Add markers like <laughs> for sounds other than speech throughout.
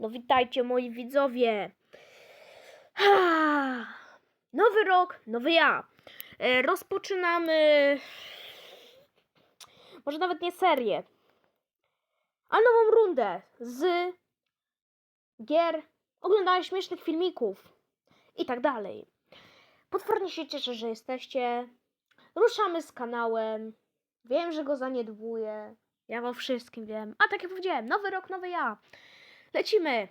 No witajcie moi widzowie. Nowy rok, nowy ja. E, Rozpoczynamy może nawet nie serię, a nową rundę z gier, oglądania śmiesznych filmików i tak dalej. Potwornie się cieszę, że jesteście. Ruszamy z kanałem. Wiem, że go zaniedbuję. Ja o wszystkim wiem. A tak jak powiedziałem, nowy rok, nowy ja. Lecimy.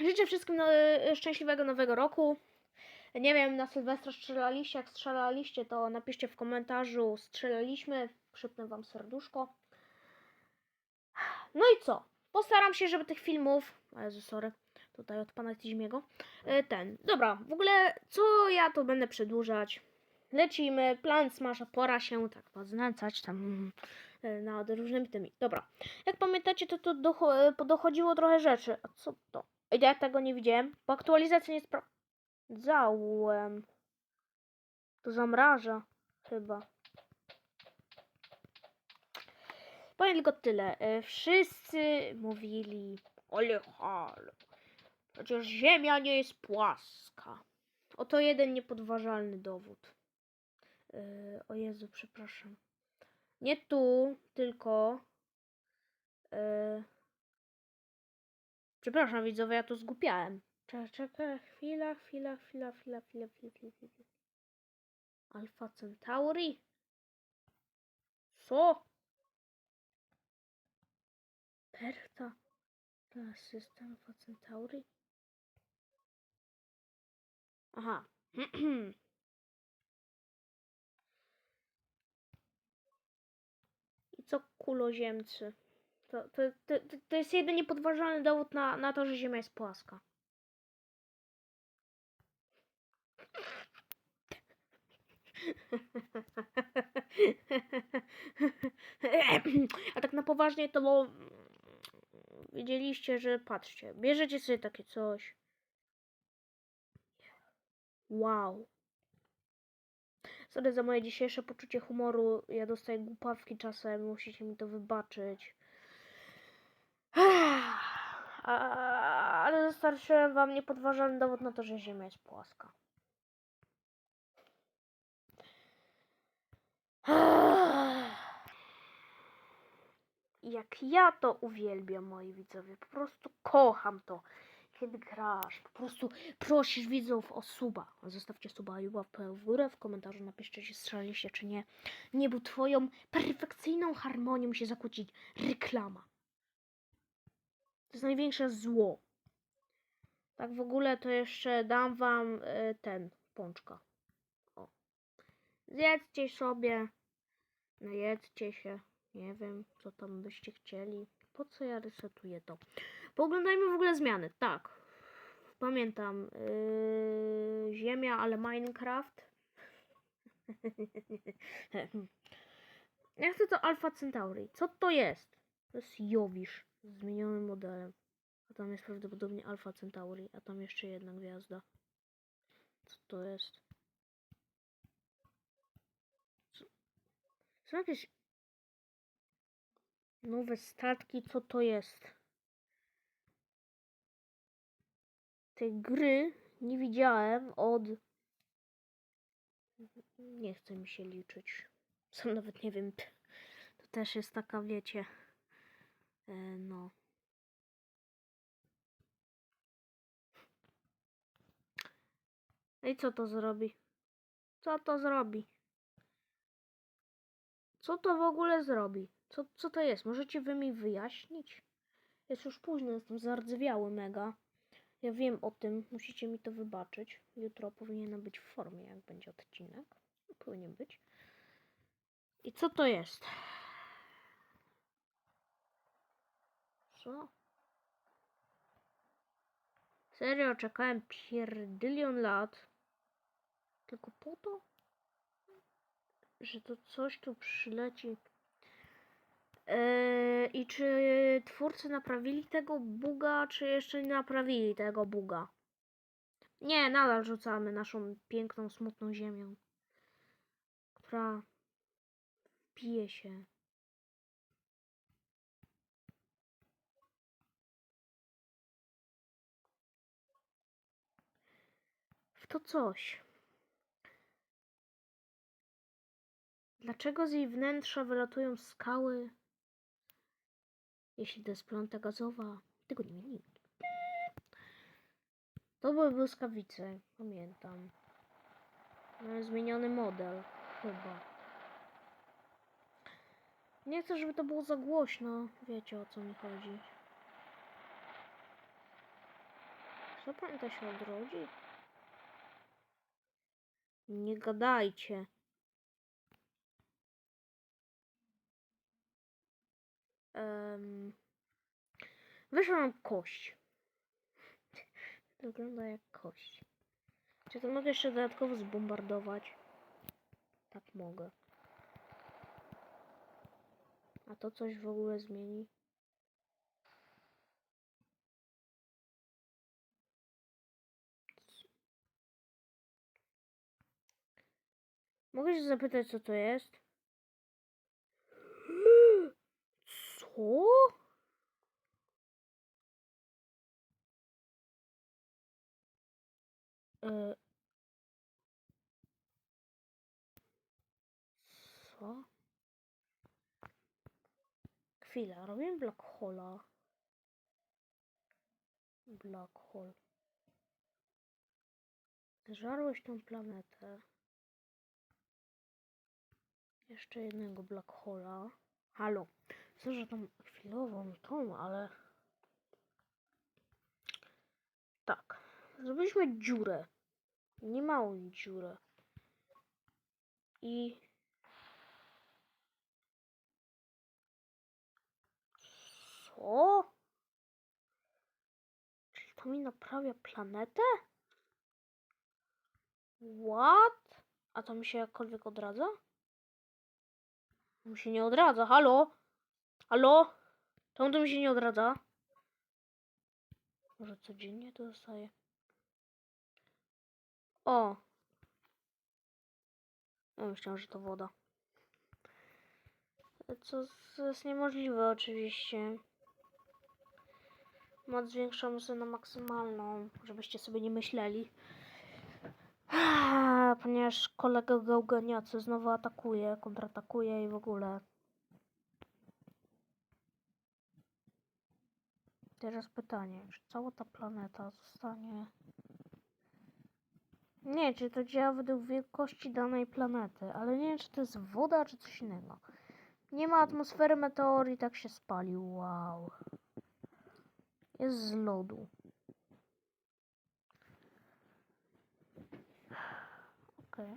Życzę wszystkim no, szczęśliwego nowego roku. Nie wiem, na Sylwestra strzelaliście. Jak strzelaliście, to napiszcie w komentarzu. Strzelaliśmy. Przypnę wam serduszko. No i co? Postaram się, żeby tych filmów. Jezu, sorry. Tutaj od pana Tiźmiego. E, Ten. Dobra, w ogóle co ja to będę przedłużać? Lecimy. Plan smasza. Pora się tak poznęcać tam nad różnymi tymi. Dobra. Jak pamiętacie, to, docho- e, dochodziło trochę rzeczy. A co to? Ja tego nie widziałem. Po aktualizacji nie sprawdzałem. To zamraża chyba. Powiem tylko tyle. E, Wszyscy mówili, ale halo, przecież Ziemia nie jest płaska. Oto jeden niepodważalny dowód. E, O Jezu, przepraszam. Nie tu, tylko... e, Przepraszam widzowie, ja to zgupiałem. Czekaj, czekaj, chwila, chwila, chwila, chwila, chwila, chwila, chwila, chwila. Alfa Centauri? Co? Perta? To system Alfa Centauri? Aha. <clears throat> I co kuloziemcy? To, to, to, to- jest jeden niepodważalny dowód na, na to, że Ziemia jest płaska. A tak na poważnie to bo wiedzieliście, że patrzcie, bierzecie sobie takie coś. Wow. Sorry za moje dzisiejsze poczucie humoru. Ja dostaję głupawki czasem, musicie mi to wybaczyć. Ale dostarczyłem wam niepodważalny dowód na to, że Ziemia jest płaska. Jak ja to uwielbiam, moi widzowie. Po prostu kocham to. Kiedy grasz, po prostu prosisz widzów o suba. Zostawcie suba i łapkę w górę. W komentarzu napiszcie, czy strzelaliście, czy nie. Nie, bo twoją perfekcyjną harmonią się zakłócić reklama. To jest największe zło. Tak w ogóle to jeszcze dam wam e, ten, pączka. O. Zjedzcie sobie. Najedzcie się. Nie wiem, co tam byście chcieli. Po co ja resetuję to? Pooglądajmy w ogóle zmiany. Tak. Pamiętam. Yy, Ziemia, ale Minecraft. <laughs> Ja chcę to Alpha Centauri. Co to jest? To jest Jowisz z zmienionym modelem. A tam jest prawdopodobnie Alpha Centauri, a tam jeszcze jedna gwiazda. Co to jest? Co? Są jakieś nowe statki? Co to jest? Tej gry nie widziałem od. Nie chce mi się liczyć. Sam nawet nie wiem. To też jest taka, wiecie. E, no. No I co to zrobi? Co to zrobi? Co to w ogóle zrobi? Co, co to jest? Możecie wy mi wyjaśnić? Jest już późno, jestem zardzewiały mega. Ja wiem o tym, musicie mi to wybaczyć. Jutro powinienem być w formie, jak będzie odcinek. Powinien być. I co to jest? Co? Serio, czekałem pierdylion lat. Tylko po to? Że to coś tu przyleci. Yy, I czy twórcy naprawili tego buga, czy jeszcze nie naprawili tego buga? Nie, nadal rzucamy naszą piękną, smutną ziemią, która pije się. W to coś. Dlaczego z jej wnętrza wylatują skały? Jeśli to jest planta gazowa, tego nie wie nikt. To były błyskawice, pamiętam. Zmieniony model, chyba. Nie chcę, żeby to było za głośno. Wiecie o co mi chodzi. Co pamięta się odrodzi? Nie gadajcie. Um, wyszła nam kość. Wygląda jak kość. Czy to mogę jeszcze dodatkowo zbombardować? Tak mogę. A to coś w ogóle zmieni? Mogę się zapytać, co to jest? Co? E... Co? Chwila, robię Black Hola. Black Hole. Zżarłeś tą planetę. Jeszcze jednego Black Hola. Halo. Co, że tam chwilową tą, ale... Tak. Zrobiliśmy dziurę. Nie małą dziurę. I... Co? Czyli to mi naprawia planetę? What? A to mi się jakkolwiek odradza? Mi się nie odradza, halo? Halo? Czemu to mi się nie odradza? Może codziennie to dostaję? O! Ja myślałem, że to woda. Co jest niemożliwe oczywiście. Moc zwiększamy sobie na maksymalną, żebyście sobie nie myśleli. Ponieważ kolega gałganiacy znowu atakuje, kontratakuje i w ogóle. Teraz pytanie, czy cała ta planeta zostanie... Nie, czy to działa według wielkości danej planety, ale nie wiem, czy to jest woda, czy coś innego. Nie ma atmosfery meteor i tak się spalił, wow. Jest z lodu. Okej.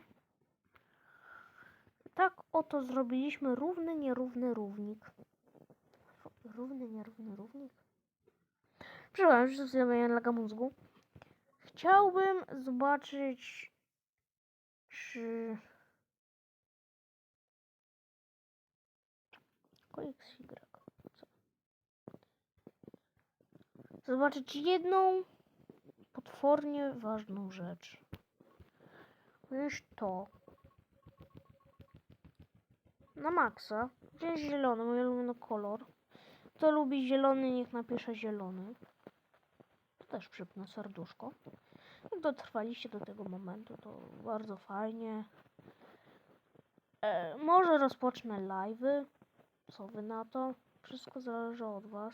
Tak oto zrobiliśmy równy, nierówny równik. Równy, nierówny równik? Przepraszam, że sobie laga mózgu. Chciałbym zobaczyć, czy... XY. Co? Zobaczyć jedną potwornie ważną rzecz. Już to. Na maksa. Gdzie jest zielony? Mój ulubiony kolor. Kto lubi zielony, niech napisze zielony. Też przypnę serduszko. Jak dotrwaliście do tego momentu, to bardzo fajnie. E, może rozpocznę live'y. Co wy na to? Wszystko zależy od was.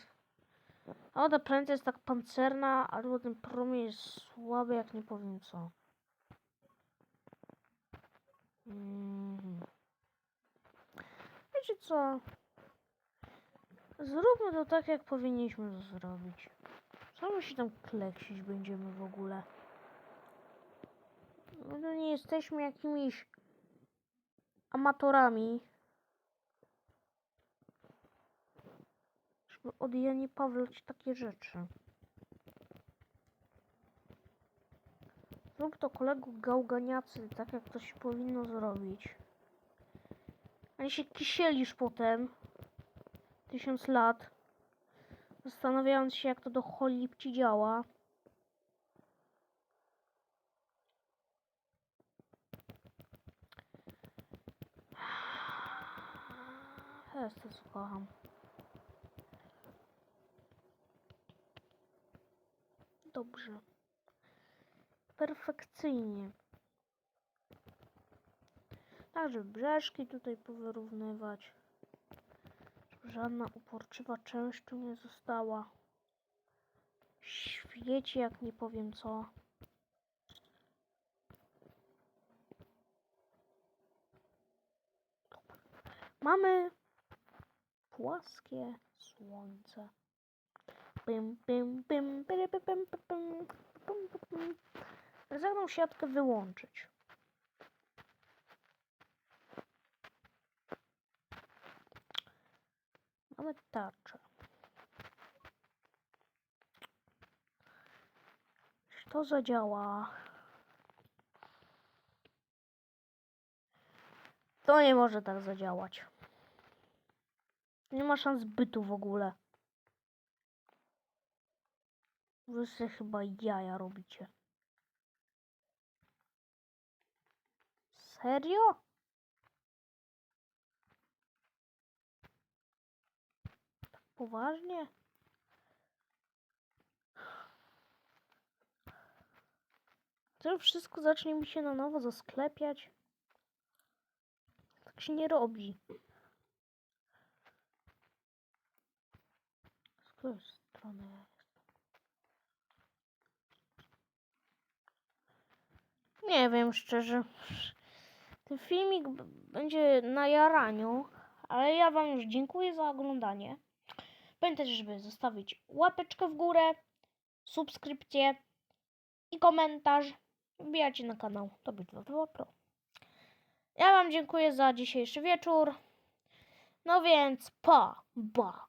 A ta prędkość jest tak pancerna, albo ten promień jest słaby, jak nie powiem co. Mhm. Wiecie co? Zróbmy to tak, jak powinniśmy to zrobić. Co my się tam kleksić będziemy w ogóle? To nie jesteśmy jakimiś amatorami. Żeby od Janie takie rzeczy. Zrób to kolegu gałganiacy, tak jak to się powinno zrobić. Ani się kisielisz potem. Tysiąc lat. Zastanawiając się, jak to do cholipci działa. Teraz to słucham. Dobrze. perfekcyjnie. Tak, żeby brzeszki tutaj powyrównywać. Żadna uporczywa część tu nie została. Świeci jak nie powiem co. Mamy płaskie słońce. Pym, pyry, py, pym, py, pym, pym, py, pym. Rezerwną siatkę wyłączyć. Mamy tarczę. To zadziała? To nie może tak zadziałać. Nie ma szans bytu w ogóle. Wy sobie chyba jaja robicie. Serio? Poważnie? To wszystko zacznie mi się na nowo zasklepiać. Tak się nie robi. Z której strony ja jestem? Nie wiem szczerze. Ten filmik będzie na jaraniu, ale ja wam już dziękuję za oglądanie. Pamiętajcie, żeby zostawić łapeczkę w górę, subskrypcję i komentarz. Wbijacie na kanał Tobi 22 Pro. Ja wam dziękuję za dzisiejszy wieczór. No więc pa, ba.